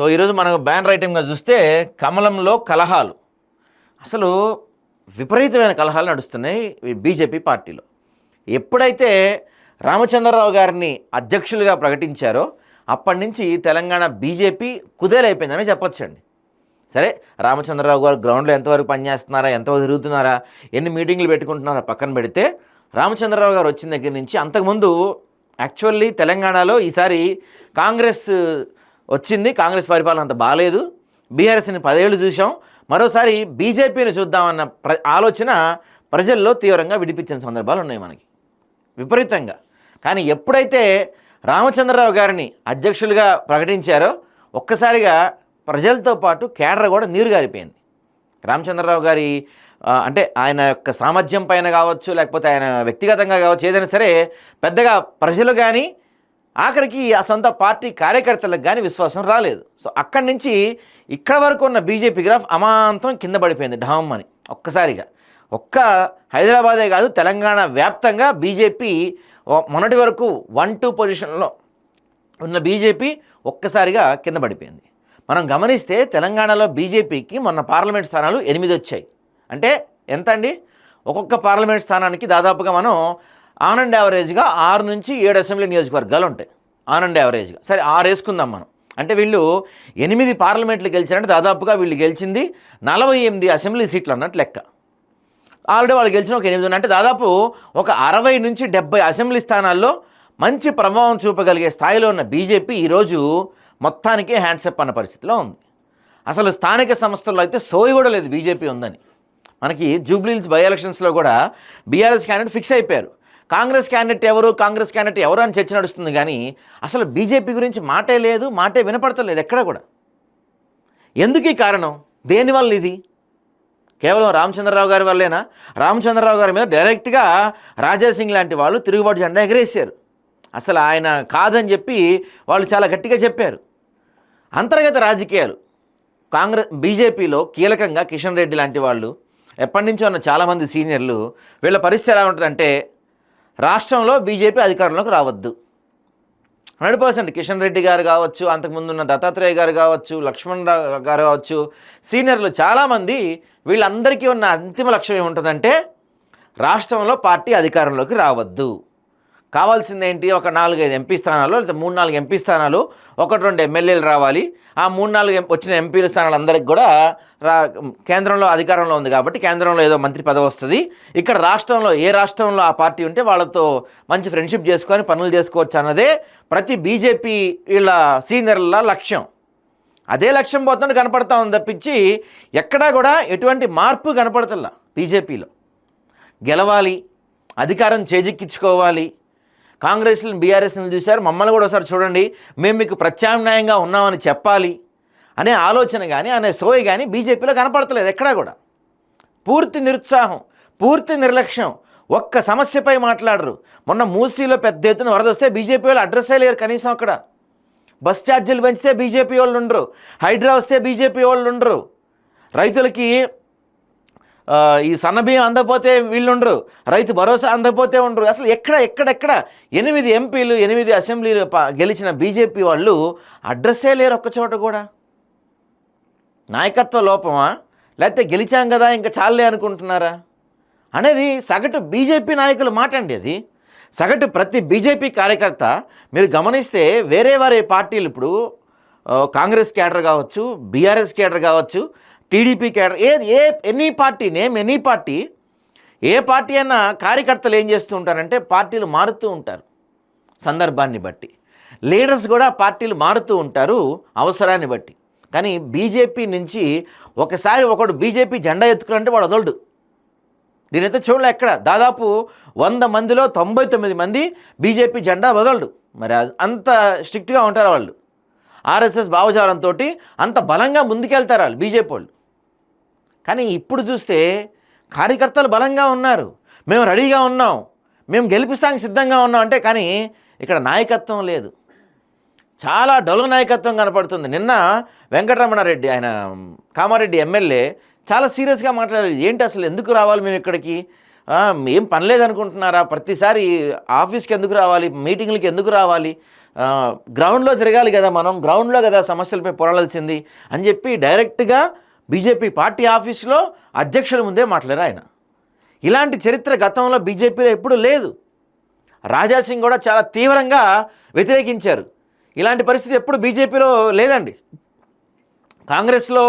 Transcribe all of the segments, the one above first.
So ఈరోజు మనకు ban రైటింగ్గా చూస్తే కమలంలో కలహాలు. అసలు విపరీతమైన కలహాలు నడుస్తున్నాయి బీజేపీ పార్టీలో. ఎప్పుడైతే రామచంద్రరావు గారిని అధ్యక్షులుగా ప్రకటించారో అప్పటి నుంచి తెలంగాణ బీజేపీ కుదేలైపోయిందని చెప్పొచ్చండి. సరే రామచంద్రరావు గారు గ్రౌండ్లో ఎంతవరకు పనిచేస్తున్నారా ఎంతవరకు తిరుగుతున్నారా ఎన్ని మీటింగ్లు పెట్టుకుంటున్నారా పక్కన పెడితే రామచంద్రరావు గారు వచ్చిన దగ్గర నుంచి అంతకుముందు యాక్చువల్లీ తెలంగాణలో ఈసారి కాంగ్రెస్ వచ్చింది. కాంగ్రెస్ పరిపాలన అంత బాగాలేదు బీఆర్ఎస్ని పదేళ్ళు చూసాం మరోసారి బీజేపీని చూద్దామన్న ప్ర ఆలోచన ప్రజల్లో తీవ్రంగా విడిపించిన సందర్భాలు ఉన్నాయి మనకి. విపరీతంగా. కానీ ఎప్పుడైతే రామచంద్రరావు గారిని అధ్యక్షులుగా ప్రకటించారో ఒక్కసారిగా ప్రజలతో పాటు కేడర్ కూడా నీరు గారిపోయింది. రామచంద్రరావు గారి అంటే ఆయన యొక్క సామర్థ్యం పైన కావచ్చు లేకపోతే ఆయన వ్యక్తిగతంగా కావచ్చు ఏదైనా సరే పెద్దగా ప్రజలు కానీ ఆఖరికి ఆ సొంత పార్టీ కార్యకర్తలకు కానీ విశ్వాసం రాలేదు. సో అక్కడి నుంచి ఇక్కడ వరకు ఉన్న బీజేపీ గ్రాఫ్ అమాంతం కింద పడిపోయింది ఢామ్ అని. ఒక్కసారిగా. ఒక్క హైదరాబాదే కాదు తెలంగాణ వ్యాప్తంగా బీజేపీ మొన్నటి వరకు వన్ టూ పొజిషన్లో ఉన్న బీజేపీ ఒక్కసారిగా కింద పడిపోయింది. మనం గమనిస్తే తెలంగాణలో బీజేపీకి మొన్న పార్లమెంట్ స్థానాలు ఎనిమిది వచ్చాయి. అంటే ఎంత అండి? ఒక్కొక్క పార్లమెంట్ స్థానానికి దాదాపుగా మనం ఆన్ అండ్ యావరేజ్గా ఆరు నుంచి ఏడు అసెంబ్లీ నియోజకవర్గాలు ఉంటాయి. ఆన్ అండ్ యావరేజ్గా. సరే ఆరు వేసుకుందాం మనం. అంటే వీళ్ళు ఎనిమిది పార్లమెంట్లు గెలిచారంటే దాదాపుగా వీళ్ళు గెలిచింది నలభై ఎనిమిది అసెంబ్లీ సీట్లు అన్నట్టు లెక్క. ఆల్రెడీ వాళ్ళు గెలిచిన ఒక ఎనిమిది అంటే దాదాపు ఒక అరవై నుంచి డెబ్బై అసెంబ్లీ స్థానాల్లో మంచి ప్రభావం చూపగలిగే స్థాయిలో ఉన్న బీజేపీ ఈరోజు మొత్తానికే హ్యాండ్సప్ అన్న పరిస్థితిలో ఉంది. అసలు స్థానిక సంస్థల్లో అయితే సోయి కూడా లేదు బీజేపీ ఉందని. మనకి జూబ్లీహిల్స్ బై ఎలక్షన్స్లో కూడా బీఆర్ఎస్ క్యాండిడేట్ ఫిక్స్ అయిపోయారు. కాంగ్రెస్ క్యాండిడేట్ ఎవరు కాంగ్రెస్ క్యాండిడేట్ ఎవరు అని చర్చ నడుస్తుంది కానీ అసలు బీజేపీ గురించి మాటే లేదు మాటే వినపడతలేదు ఎక్కడ కూడా. ఎందుకు ఈ కారణం? దేనివల్ల ఇది? కేవలం రామచంద్రరావు గారి వల్లేనా? రామచంద్రరావు గారి మీద డైరెక్ట్గా రాజాసింగ్ లాంటి వాళ్ళు తిరుగుబాటు జెండా ఎగరేశారు. అసలు ఆయన కాదని చెప్పి వాళ్ళు చాలా గట్టిగా చెప్పారు. అంతర్గత రాజకీయాలు. కాంగ్రెస్ బీజేపీలో కీలకంగా కిషన్ రెడ్డి లాంటి వాళ్ళు ఎప్పటి నుంచో ఉన్న చాలామంది సీనియర్లు వీళ్ళ పరిస్థితి ఎలా ఉంటుందంటే రాష్ట్రంలో బీజేపీ అధికారంలోకి రావద్దు. హండ్రెడ్ పర్సెంట్ కిషన్ రెడ్డి గారు కావచ్చు అంతకుముందు ఉన్న దత్తాత్రేయ గారు కావచ్చు లక్ష్మణ్ గారు కావచ్చు సీనియర్లు చాలామంది వీళ్ళందరికీ ఉన్న అంతిమ లక్ష్యం ఏముంటుందంటే రాష్ట్రంలో పార్టీ అధికారంలోకి రావద్దు. కావాల్సింది ఏంటి ఒక నాలుగైదు ఎంపీ స్థానాలు లేదా మూడు నాలుగు ఎంపీ స్థానాలు ఒకటి రెండు ఎమ్మెల్యేలు రావాలి. ఆ మూడు నాలుగు వచ్చిన ఎంపీల స్థానాలు అందరికి కూడా రా కేంద్రంలో అధికారంలో ఉంది కాబట్టి కేంద్రంలో ఏదో మంత్రి పదవి వస్తుంది. ఇక్కడ రాష్ట్రంలో ఏ రాష్ట్రంలో ఆ పార్టీ ఉంటే వాళ్ళతో మంచి ఫ్రెండ్షిప్ చేసుకొని పనులు చేసుకోవచ్చు అన్నదే ప్రతి బీజేపీ వీళ్ళ సీనియర్ల లక్ష్యం. అదే లక్ష్యం పోతున్నట్టు కనపడతా ఉంది తప్పించి ఎక్కడా కూడా ఎటువంటి మార్పు కనపడతల్లా బీజేపీలో. గెలవాలి అధికారం చేజిక్కించుకోవాలి కాంగ్రెస్ని బీఆర్ఎస్ని చూశారు. మమ్మల్ని కూడా ఒకసారి చూడండి. మేము మీకు ప్రత్యామ్నాయంగా ఉన్నామని చెప్పాలి అనే ఆలోచన కానీ అనే సోయి కానీ బీజేపీలో కనపడతలేదు ఎక్కడా కూడా. పూర్తి నిరుత్సాహం పూర్తి నిర్లక్ష్యం. ఒక్క సమస్యపై మాట్లాడరు. మొన్న మూసీలో పెద్ద ఎత్తున వరద వస్తే బీజేపీ వాళ్ళు అడ్రస్ లేరు కనీసం అక్కడ. బస్ ఛార్జీలు పెంచితే బీజేపీ వాళ్ళు ఉండరు. హైడ్రా వస్తే బీజేపీ వాళ్ళు ఉండరు. రైతులకి ఈ సన్నబియ్యం అందకపోతే వీళ్ళుండరు. రైతు భరోసా అందకపోతే ఉండరు. అసలు ఎక్కడ ఎక్కడెక్కడ ఎనిమిది ఎంపీలు ఎనిమిది అసెంబ్లీలు గెలిచిన బీజేపీ వాళ్ళు అడ్రస్సే లేరు ఒక్క చోట కూడా. నాయకత్వ లోపమా? లేకపోతే గెలిచాం కదా ఇంకా చాలే అనుకుంటున్నారా? అనేది సగటు బీజేపీ నాయకులు మాట అండి అది. సగటు ప్రతి బీజేపీ కార్యకర్త మీరు గమనిస్తే వేరే వేరే పార్టీలు ఇప్పుడు కాంగ్రెస్ క్యాడర్ కావచ్చు బీఆర్ఎస్ క్యాడర్ కావచ్చు టీడీపీ క్యాడర్ ఏది ఏ any party name any party ఏ పార్టీ అయినా కార్యకర్తలు ఏం చేస్తూ ఉంటారంటే పార్టీలు మారుతూ ఉంటారు. సందర్భాన్ని బట్టి. లీడర్స్ కూడా పార్టీలు మారుతూ ఉంటారు అవసరాన్ని బట్టి. కానీ బీజేపీ నుంచి ఒకసారి ఒకడు బీజేపీ జెండా ఎత్తుకురంటే వాడు వదలడు దీనైతే చూడలే ఎక్కడ దాదాపు వంద మందిలో తొంభై తొమ్మిది మంది బీజేపీ జెండా వదలడు. మరి అంత స్ట్రిక్ట్గా ఉంటారు వాళ్ళు. ఆర్ఎస్ఎస్ భావజాలంతో అంత బలంగా ముందుకెళ్తారు వాళ్ళు బీజేపీ వాళ్ళు. కానీ ఇప్పుడు చూస్తే కార్యకర్తలు బలంగా ఉన్నారు. మేము రెడీగా ఉన్నాం. మేము గెలిపిస్తానికి సిద్ధంగా ఉన్నాం అంటే కానీ ఇక్కడ నాయకత్వం లేదు. చాలా డొల నాయకత్వం కనపడుతుంది. నిన్న వెంకటరమణారెడ్డి ఆయన కామారెడ్డి ఎమ్మెల్యే చాలా సీరియస్గా మాట్లాడారు. ఏంటి అసలు ఎందుకు రావాలి మేము ఇక్కడికి? ఏం పనిలేదనుకుంటున్నారా ప్రతిసారి ఆఫీస్కి ఎందుకు రావాలి? మీటింగ్లకి ఎందుకు రావాలి? గ్రౌండ్లో తిరగాలి కదా మనం. గ్రౌండ్లో కదా సమస్యలపై పోరాడాల్సింది అని చెప్పి డైరెక్ట్గా బీజేపీ పార్టీ ఆఫీస్లో అధ్యక్షుల ముందే మాట్లాడారు ఆయన. ఇలాంటి చరిత్ర గతంలో బీజేపీలో ఎప్పుడూ లేదు. రాజాసింగ్ కూడా చాలా తీవ్రంగా వ్యతిరేకించారు. ఇలాంటి పరిస్థితి ఎప్పుడు బీజేపీలో లేదండి. కాంగ్రెస్లో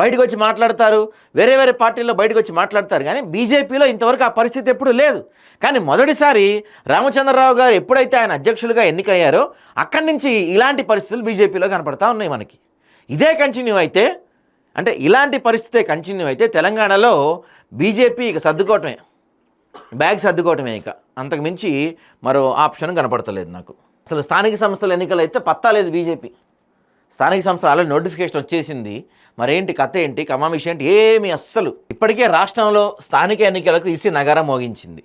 బయటకు వచ్చి మాట్లాడతారు వేరే వేరే పార్టీల్లో బయటకు వచ్చి మాట్లాడతారు కానీ బీజేపీలో ఇంతవరకు ఆ పరిస్థితి ఎప్పుడు లేదు. కానీ మొదటిసారి రామచంద్రరావు గారు ఎప్పుడైతే ఆయన అధ్యక్షులుగా ఎన్నికయ్యారో అక్కడి నుంచి ఇలాంటి పరిస్థితులు బీజేపీలో కనపడతా ఉన్నాయి మనకి. ఇదే కంటిన్యూ అయితే అంటే ఇలాంటి పరిస్థితే కంటిన్యూ అయితే తెలంగాణలో బీజేపీ ఇక సర్దుకోవటమే. బ్యాగ్ సర్దుకోవటమే ఇక. అంతకు మించి మరో ఆప్షన్ కనపడతలేదు నాకు. అసలు స్థానిక సంస్థల ఎన్నికలు అయితే పత్తా లేదు బీజేపీ. స్థానిక సంస్థలు ఆల్రెడీ నోటిఫికేషన్ వచ్చేసింది. మరేంటి కథ ఏంటి? కమామిషి ఏంటి? ఏమి అస్సలు. ఇప్పటికే రాష్ట్రంలో స్థానిక ఎన్నికలకు ఇసి నగరం మోగించింది.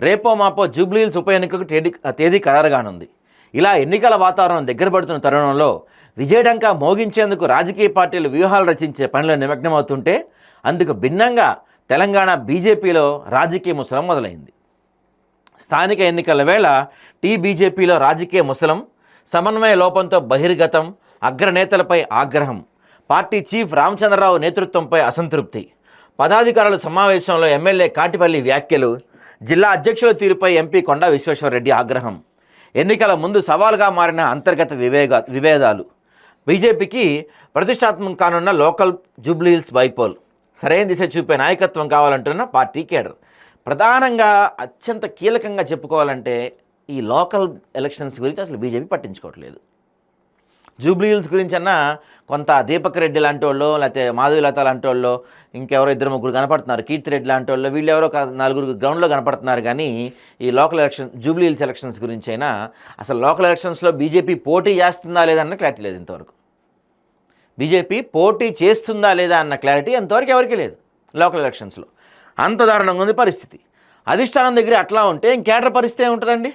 రేపో మాపో జూబ్లీహిల్స్ ఉప ఎన్నికకు తేదీ తేదీ ఖరారుగానుంది. ఇలా ఎన్నికల వాతావరణం దగ్గర పడుతున్న తరుణంలో విజయడంక మోగించేందుకు రాజకీయ పార్టీలు వ్యూహాలు రచించే పనిలో నిమగ్నమవుతుంటే అందుకు భిన్నంగా తెలంగాణ బీజేపీలో రాజకీయ ముసలం మొదలైంది. స్థానిక ఎన్నికల వేళ టీ బీజేపీలో రాజకీయ ముసలం సమన్వయ లోపంతో బహిర్గతం అగ్రనేతలపై ఆగ్రహం పార్టీ చీఫ్ రామచంద్రరావు నేతృత్వంపై అసంతృప్తి. పదాధికారుల సమావేశంలో ఎమ్మెల్యే కాటిపల్లి వ్యాఖ్యలు జిల్లా అధ్యక్షుల తీరుపై ఎంపీ కొండా విశ్వేశ్వరరెడ్డి ఆగ్రహం. ఎన్నికల ముందు సవాలుగా మారిన అంతర్గత వివేగా విభేదాలు. బీజేపీకి ప్రతిష్టాత్మకం కానున్న లోకల్ జూబ్లీహిల్స్ బైపోల్. సరైన దిశ చూపే నాయకత్వం కావాలంటున్న పార్టీ కేడర్. ప్రధానంగా అత్యంత కీలకంగా చెప్పుకోవాలంటే ఈ లోకల్ ఎలక్షన్స్ గురించి అసలు బీజేపీ పట్టించుకోవట్లేదు. జూబ్లీ హిల్స్ గురించి అన్నా కొంత దీపక్ రెడ్డి లాంటి వాళ్ళు లేకపోతే మాధవీలత లాంటి వాళ్ళు ఇంకెవరో ఇద్దరు ముగ్గురు కనపడుతున్నారు. కీర్తి రెడ్డి లాంటి వాళ్ళు వీళ్ళు ఎవరో నలుగురు గ్రౌండ్లో కనపడుతున్నారు. కానీ ఈ local election Jubilee Hills elections గురించి అయినా అసలు లోకల్ ఎలక్షన్స్లో బీజేపీ పోటీ చేస్తుందా లేదా అన్న క్లారిటీ లేదు ఇంతవరకు. బీజేపీ పోటీ చేస్తుందా లేదా అన్న క్లారిటీ ఎంతవరకు ఎవరికీ లేదు లోకల్ ఎలక్షన్స్లో. అంత దారుణంగా ఉంది పరిస్థితి. అధిష్టానం దగ్గర అట్లా ఉంటే ఇంకేటర్ పరిస్థితి ఏముంటుందండి?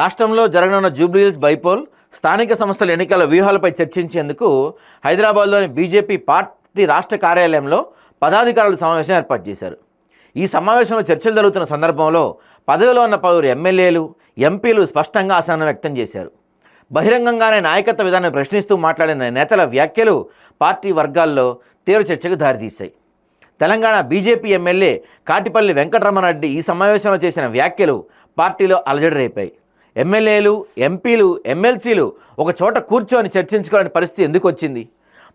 రాష్ట్రంలో జరగనున్న జూబ్లీహిల్స్ బైపోల్ స్థానిక సంస్థల ఎన్నికల వ్యూహాలపై చర్చించేందుకు హైదరాబాద్లోని బీజేపీ పార్టీ రాష్ట్ర కార్యాలయంలో పదాధికారుల సమావేశం ఏర్పాటు చేశారు. ఈ సమావేశంలో చర్చలు జరుగుతున్న సందర్భంలో పదవిలో ఉన్న పలువురు ఎమ్మెల్యేలు ఎంపీలు స్పష్టంగా అసహనం వ్యక్తం చేశారు. బహిరంగంగానే నాయకత్వ విధానాన్ని ప్రశ్నిస్తూ మాట్లాడిన నేతల వ్యాఖ్యలు పార్టీ వర్గాల్లో తీవ్ర చర్చకు దారితీశాయి. తెలంగాణ బీజేపీ ఎమ్మెల్యే కాటిపల్లి వెంకటరమణరెడ్డి ఈ సమావేశంలో చేసిన వ్యాఖ్యలు పార్టీలో అలజడి రేపాయి ఎమ్మెల్యేలు ఎంపీలు ఎమ్మెల్సీలు ఒక చోట కూర్చొని చర్చించుకోవాలని పరిస్థితి ఎందుకు వచ్చింది?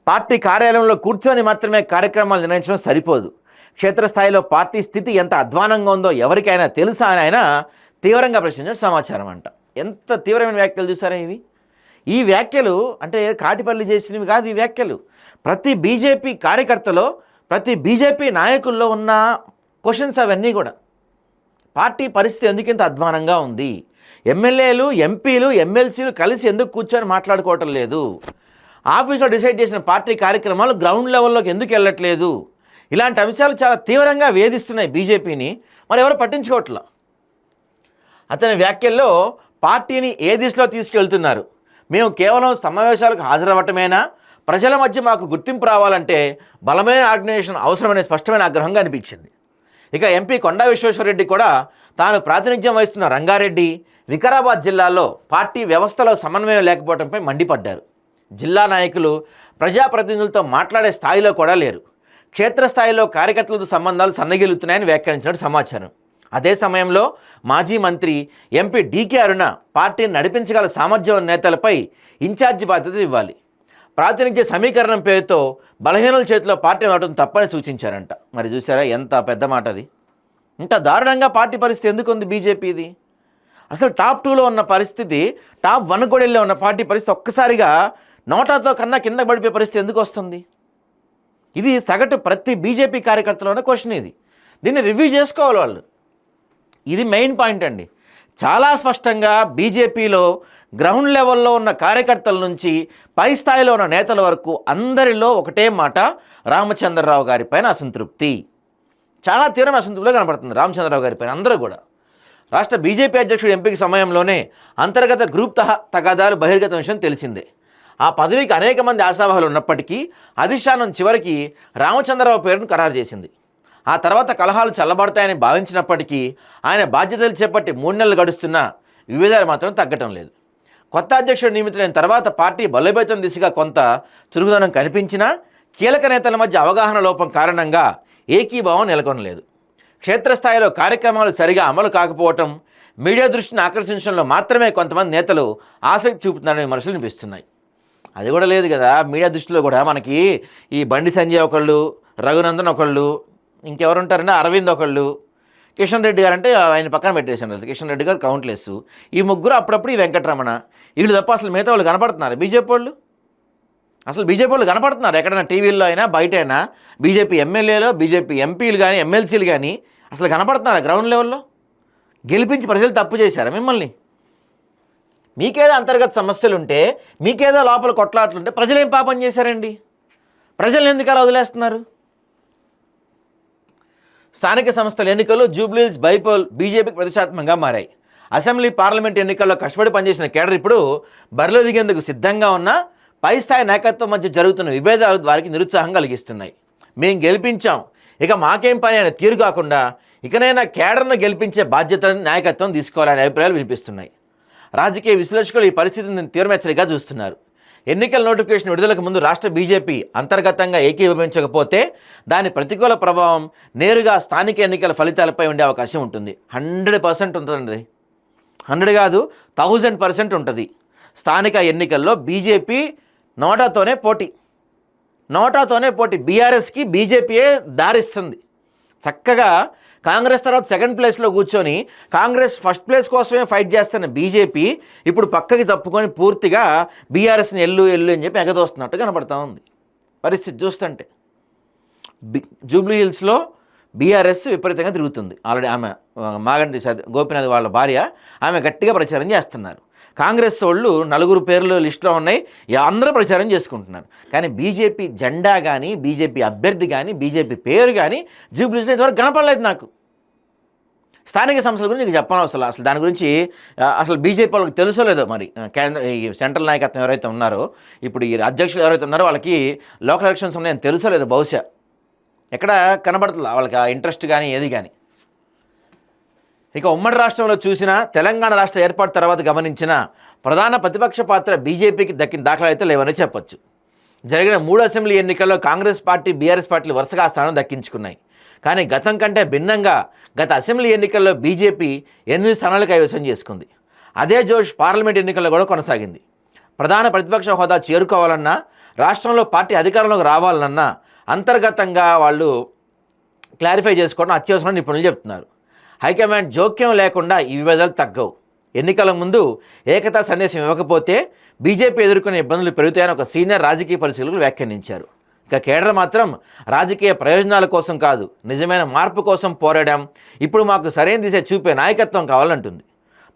పార్టీ కార్యాలయంలో కూర్చొని మాత్రమే కార్యక్రమాలు నిర్ణయించడం సరిపోదు. క్షేత్రస్థాయిలో పార్టీ స్థితి ఎంత అధ్వానంగా ఉందో ఎవరికైనా తెలుసా అని ఆయన తీవ్రంగా ప్రశ్నించిన సమాచారం అంట. ఎంత తీవ్రమైన వ్యాఖ్యలు చూసారా ఇవి? ఈ వ్యాఖ్యలు అంటే కాటిపల్లి చేసినవి కాదు ఈ వ్యాఖ్యలు. ప్రతి బీజేపీ కార్యకర్తలో ప్రతి బీజేపీ నాయకుల్లో ఉన్న క్వశ్చన్స్ అవన్నీ కూడా. పార్టీ పరిస్థితి ఎందుకు ఇంత అధ్వానంగా ఉంది? ఎమ్మెల్యేలు ఎంపీలు ఎమ్మెల్సీలు కలిసి ఎందుకు కూర్చొని మాట్లాడుకోవటం లేదు? ఆఫీస్లో డిసైడ్ చేసిన పార్టీ కార్యక్రమాలు గ్రౌండ్ లెవెల్లోకి ఎందుకు వెళ్ళట్లేదు? ఇలాంటి అంశాలు చాలా తీవ్రంగా వేధిస్తున్నాయి బీజేపీని. మరి ఎవరు పట్టించుకోవట్లా? అతని వ్యాఖ్యల్లో పార్టీని ఏ దిశలో తీసుకెళ్తున్నారు? మేము కేవలం సమావేశాలకు హాజరవ్వటమేనా? ప్రజల మధ్య మాకు గుర్తింపు రావాలంటే బలమైన ఆర్గనైజేషన్ అవసరమనే స్పష్టమైన ఆగ్రహంగా అనిపించింది. ఇక ఎంపీ కొండా విశ్వేశ్వరరెడ్డి కూడా తాను ప్రాతినిధ్యం వహిస్తున్న రంగారెడ్డి వికారాబాద్ జిల్లాలో పార్టీ వ్యవస్థలో సమన్వయం లేకపోవడంపై మండిపడ్డారు. జిల్లా నాయకులు ప్రజాప్రతినిధులతో మాట్లాడే స్థాయిలో కూడా లేరు. క్షేత్రస్థాయిలో కార్యకర్తలతో సంబంధాలు సన్నగిలుతున్నాయని వ్యాఖ్యానించినట్టు సమాచారం. అదే సమయంలో మాజీ మంత్రి ఎంపీ డీకే అరుణ పార్టీని నడిపించగల సామర్థ్యం నేతలపై ఇన్ఛార్జి బాధ్యతలు ఇవ్వాలి. ప్రాతినిధ్య సమీకరణం పేరుతో బలహీనుల చేతిలో పార్టీ ఉండటం తప్పని సూచించారంట. మరి చూసారా ఎంత పెద్ద మాట అది ఇంత దారుణంగా పార్టీ పరిస్థితి ఎందుకు ఉంది బీజేపీది. అసలు టాప్ టూలో ఉన్న పరిస్థితి టాప్ వన్ గొడెల్లో ఉన్న పార్టీ పరిస్థితి ఒక్కసారిగా నోటాతో కన్నా కింద పడిపోయే పరిస్థితి ఎందుకు వస్తుంది. ఇది సగటు ప్రతి బీజేపీ కార్యకర్తలో ఉన్న క్వశ్చన్ ఇది. దీన్ని రివ్యూ చేసుకోవాలి వాళ్ళు. ఇది మెయిన్ పాయింట్ అండి. చాలా స్పష్టంగా బీజేపీలో గ్రౌండ్ లెవెల్లో ఉన్న కార్యకర్తల నుంచి పై స్థాయిలో ఉన్న నేతల వరకు అందరిలో ఒకటే మాట రామచంద్రరావు గారి పైన అసంతృప్తి. చాలా తీవ్రమైన అసంతృప్తిలో కనపడుతుంది రామచంద్రరావు గారి పైన అందరూ కూడా. రాష్ట్ర బీజేపీ అధ్యక్షుడు ఎంపిక సమయంలోనే అంతర్గత గ్రూప్ తహ తగాదాలు బహిర్గత విషయం తెలిసిందే. ఆ పదవికి అనేక మంది ఆశావాహులు ఉన్నప్పటికీ అధిష్టానం చివరికి రామచంద్రరావు పేరును ఖరారు చేసింది. ఆ తర్వాత కలహాలు చల్లబడతాయని భావించినప్పటికీ ఆయన బాధ్యతలు చేపట్టి మూడు నెలలు గడుస్తున్నా విభేదాలు మాత్రం తగ్గటం లేదు. కొత్త అధ్యక్షుడు నియమితులైన తర్వాత పార్టీ బలోపేతం దిశగా కొంత చురుకుదనం కనిపించినా కీలక నేతల మధ్య అవగాహన లోపం కారణంగా ఏకీభావం నెలకొనలేదు. క్షేత్రస్థాయిలో కార్యక్రమాలు సరిగా అమలు కాకపోవటం మీడియా దృష్టిని ఆకర్షించడంలో మాత్రమే కొంతమంది నేతలు ఆసక్తి చూపుతున్నారనే విమర్శలు వినిపిస్తున్నాయి. అది కూడా లేదు కదా మీడియా దృష్టిలో కూడా మనకి ఈ బండి సంజయ్ ఒకళ్ళు రఘునందన్ ఒకళ్ళు ఇంకెవరుంటారంటే అరవింద్ ఒకళ్ళు కిషన్ రెడ్డి గారు అంటే ఆయన పక్కన పెట్టేసాను కిషన్ రెడ్డి గారు కౌంట్లెస్ ఈ ముగ్గురు అప్పుడప్పుడు ఈ వెంకటరమణ వీళ్ళు తప్ప అసలు మిగతా వాళ్ళు కనపడుతున్నారు. బీజేపీ వాళ్ళు? అసలు బీజేపీ వాళ్ళు కనపడుతున్నారు. ఎక్కడైనా టీవీల్లో అయినా బయట అయినా బీజేపీ ఎమ్మెల్యేలో బీజేపీ ఎంపీలు కానీ ఎమ్మెల్సీలు కానీ అసలు కనపడుతున్నారు గ్రౌండ్ లెవెల్లో గెలిపించి ప్రజలు తప్పు చేశారా మిమ్మల్ని? మీకేదో అంతర్గత సమస్యలు ఉంటే మీకేదో లోపల కొట్లాట్లు ఉంటే ప్రజలు ఏం పాపం చేశారండి? ప్రజలు ఎందుకు అలా వదిలేస్తున్నారు? స్థానిక సంస్థల ఎన్నికలు జూబ్లీస్ బైపోల్ బీజేపీకి ప్రతిష్టాత్మకంగా మారాయి. అసెంబ్లీ పార్లమెంట్ ఎన్నికల్లో కష్టపడి పనిచేసిన కేడర్ ఇప్పుడు బరిలో దిగేందుకు సిద్ధంగా ఉన్న పై స్థాయి నాయకత్వం మధ్య జరుగుతున్న విభేదాలు వారికి నిరుత్సాహం కలిగిస్తున్నాయి. మేము గెలిపించాం. ఇక మాకేం పని అనే తీరు కాకుండా ఇకనైనా కేడర్ను గెలిపించే బాధ్యత నాయకత్వం తీసుకోవాలనే అభిప్రాయాలు వినిపిస్తున్నాయి. రాజకీయ విశ్లేషకులు ఈ పరిస్థితిని తీవ్రమెచ్చరిగా చూస్తున్నారు. ఎన్నికల నోటిఫికేషన్ విడుదలకు ముందు రాష్ట్ర బీజేపీ అంతర్గతంగా ఏకీభవించకపోతే దాని ప్రతికూల ప్రభావం నేరుగా స్థానిక ఎన్నికల ఫలితాలపై ఉండే అవకాశం ఉంటుంది. హండ్రెడ్ పర్సెంట్ ఉంటుందండి. హండ్రెడ్ కాదు థౌజండ్ పర్సెంట్ ఉంటుంది. స్థానిక ఎన్నికల్లో బీజేపీ నోటాతోనే పోటీ. నోటాతోనే పోటీ. బీఆర్ఎస్కి బీజేపీయే దారిస్తుంది. చక్కగా కాంగ్రెస్ తర్వాత సెకండ్ ప్లేస్లో కూర్చొని కాంగ్రెస్ ఫస్ట్ ప్లేస్ కోసమే ఫైట్ చేస్తున్న బీజేపీ ఇప్పుడు పక్కకి తప్పుకొని పూర్తిగా బీఆర్ఎస్ని ఎల్లు ఎల్లు అని చెప్పి ఎగదోస్తున్నట్టు కనబడతా ఉంది. పరిస్థితి చూస్తుంటే. బి జూబ్లీ హిల్స్లో బీఆర్ఎస్ విపరీతంగా తిరుగుతుంది. ఆల్రెడీ ఆమె మాగంటి గోపినాథ్ వాళ్ళ భార్య ఆమె గట్టిగా ప్రచారం చేస్తున్నారు. కాంగ్రెస్ వాళ్ళు నలుగురు పేర్లు లిస్టులో ఉన్నాయి. అందరూ ప్రచారం చేసుకుంటున్నారు. కానీ బీజేపీ జెండా కానీ బీజేపీ అభ్యర్థి కానీ బీజేపీ పేరు కానీ జూబ్లీస్లో ఇంతవరకు కనపడలేదు నాకు. స్థానిక సంస్థల గురించి నీకు చెప్పను అసలు. అసలు దాని గురించి అసలు బీజేపీ వాళ్ళకి తెలుసో లేదో మరి? కేంద్ర ఈ సెంట్రల్ నాయకత్వం ఎవరైతే ఉన్నారో ఇప్పుడు ఈ అధ్యక్షులు ఎవరైతే ఉన్నారో వాళ్ళకి లోకల్ ఎలక్షన్స్ ఉన్నాయని తెలుసో లేదో బహుశా? ఎక్కడ కనబడుతుంది వాళ్ళకి ఆ ఇంట్రెస్ట్ కానీ ఏది కానీ ఇక ఉమ్మడి రాష్ట్రంలో చూసిన తెలంగాణ రాష్ట్ర ఏర్పాటు తర్వాత గమనించిన ప్రధాన ప్రతిపక్ష పాత్ర బీజేపీకి దక్కిన దాఖలైతే అయితే లేవని చెప్పొచ్చు. జరిగిన మూడు అసెంబ్లీ ఎన్నికల్లో కాంగ్రెస్ పార్టీ బీఆర్ఎస్ పార్టీలు వరుసగా ఆ స్థానం దక్కించుకున్నాయి. కానీ గతం కంటే భిన్నంగా గత అసెంబ్లీ ఎన్నికల్లో బీజేపీ ఎనిమిది స్థానాలు కైవసం చేసుకుంది. అదే జోష్ పార్లమెంట్ ఎన్నికల్లో కూడా కొనసాగింది. ప్రధాన ప్రతిపక్ష హోదా చేరుకోవాలన్నా రాష్ట్రంలో పార్టీ అధికారంలోకి రావాలన్నా అంతర్గతంగా వాళ్ళు క్లారిఫై చేసుకోవడం అత్యవసరం నిపుణులు చెప్తున్నారు. హైకమాండ్ జోక్యం లేకుండా ఈ విభేదాలు తగ్గవు. ఎన్నికల ముందు ఏకతా సందేశం ఇవ్వకపోతే బీజేపీ ఎదుర్కొనే ఇబ్బందులు పెరుగుతాయని ఒక సీనియర్ రాజకీయ పరిశీలకులు వ్యాఖ్యానించారు. ఇక కేడర్ మాత్రం రాజకీయ ప్రయోజనాల కోసం కాదు నిజమైన మార్పు కోసం పోరాడాం. ఇప్పుడు మాకు సరైన దిశ చూపే నాయకత్వం కావాలంటుంది.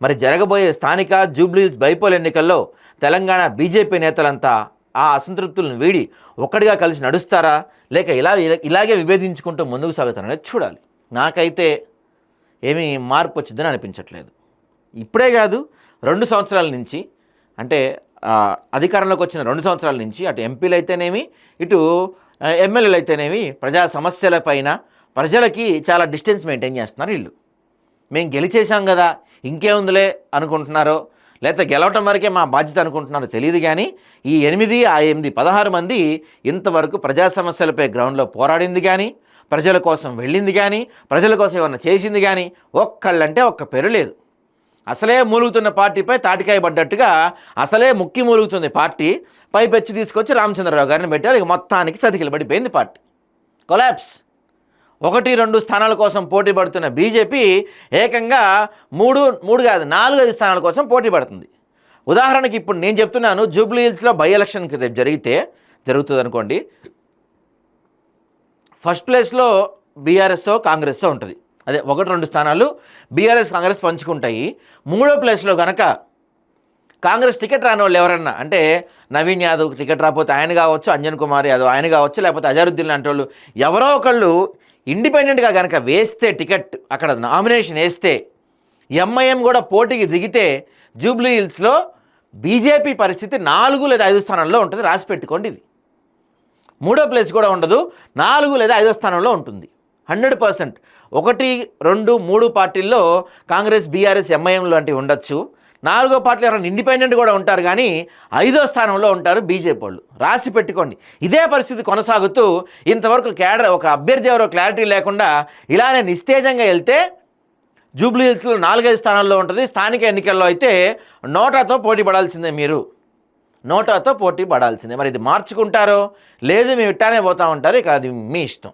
మరి జరగబోయే స్థానిక జూబ్లీస్ బైపోల్ ఎన్నికల్లో తెలంగాణ బీజేపీ నేతలంతా ఆ అసంతృప్తులను వీడి ఒక్కడిగా కలిసి నడుస్తారా? లేక ఇలా ఇలాగే విభేదించుకుంటూ ముందుకు సాగుతారనేది చూడాలి. నాకైతే ఏమీ మార్పు వచ్చిందని అనిపించట్లేదు. ఇప్పుడే కాదు రెండు సంవత్సరాల నుంచి అంటే అధికారంలోకి వచ్చిన రెండు సంవత్సరాల నుంచి అటు ఎంపీలు అయితేనేమి ఇటు ఎమ్మెల్యేలు అయితేనేమి ప్రజా సమస్యలపైన ప్రజలకి చాలా డిస్టెన్స్ మెయింటైన్ చేస్తున్నారు వీళ్ళు. మేము గెలిచేసాం కదా ఇంకేముందిలే అనుకుంటున్నారో లేకపోతే గెలవటం వరకే మా బాధ్యత అనుకుంటున్నారో తెలియదు కానీ ఈ ఎనిమిది ఆ ఎనిమిది పదహారు మంది ఇంతవరకు ప్రజా సమస్యలపై గ్రౌండ్లో పోరాడింది కానీ ప్రజల కోసం వెళ్ళింది కానీ ప్రజల కోసం ఏమన్నా చేసింది కానీ ఒక్కళ్ళంటే ఒక్క పేరు లేదు. అసలే మూలుగుతున్న పార్టీపై తాటికాయ పడ్డట్టుగా అసలే ముక్కి మూలుగుతుంది పార్టీ. పైపెచ్చి తీసుకొచ్చి రామచంద్రరావు గారిని పెట్టారు. ఇక మొత్తానికి సతికిలు పడిపోయింది పార్టీ. కొలాప్స్ ఒకటి రెండు స్థానాల కోసం పోటీ పడుతున్న బీజేపీ ఏకంగా మూడు మూడు కాదు నాలుగు ఐదు స్థానాల కోసం పోటీ పడుతుంది. ఉదాహరణకి ఇప్పుడు నేను చెప్తున్నాను జూబ్లీ హిల్స్లో బై ఎలక్షన్కి రేపు జరిగితే జరుగుతుంది అనుకోండి ఫస్ట్ ప్లేస్లో బీఆర్ఎస్ఓ కాంగ్రెస్ఓ ఉంటుంది. అదే ఒకటి రెండు స్థానాలు బీఆర్ఎస్ కాంగ్రెస్ పంచుకుంటాయి. మూడో ప్లేస్లో కనుక కాంగ్రెస్ టికెట్ రాని వాళ్ళు ఎవరన్నా అంటే నవీన్ యాదవ్ టికెట్ రాకపోతే ఆయన కావచ్చు అంజన్ కుమార్ యాదవ్ ఆయన కావచ్చు లేకపోతే అజరుద్దీన్ లాంటి వాళ్ళు ఎవరో ఒకళ్ళు ఇండిపెండెంట్గా కనుక వేస్తే టికెట్ అక్కడ నామినేషన్ వేస్తే ఎంఐఎం కూడా పోటీకి దిగితే జూబ్లీ హిల్స్లో బీజేపీ పరిస్థితి నాలుగు లేదా ఐదు స్థానాల్లో ఉంటుంది రాసి పెట్టుకోండి ఇది. మూడో ప్లేస్ కూడా ఉండదు నాలుగు లేదా ఐదో స్థానంలో ఉంటుంది. హండ్రెడ్ పర్సెంట్ ఒకటి రెండు మూడు పార్టీల్లో కాంగ్రెస్ బీఆర్ఎస్ ఎంఐఎం లాంటివి ఉండొచ్చు. నాలుగో పార్టీలు ఎవరైనా ఇండిపెండెంట్ కూడా ఉంటారు కానీ ఐదో స్థానంలో ఉంటారు బీజేపీ వాళ్ళు. రాసి పెట్టుకోండి. ఇదే పరిస్థితి కొనసాగుతూ ఇంతవరకు కేడర్ ఒక అభ్యర్థి ఎవరో క్లారిటీ లేకుండా ఇలానే నిస్తేజంగా వెళ్తే జూబ్లీ హిల్స్లో నాలుగైదు స్థానాల్లో ఉంటుంది. స్థానిక ఎన్నికల్లో అయితే నోటాతో పోటీ పడాల్సిందే మీరు. నోటాతో పోటీ పడాల్సిందే. మరి ఇది మార్చుకుంటారో? లేదు మేము ఇట్టానే పోతా ఉంటారు. ఇక అది మీ ఇష్టం.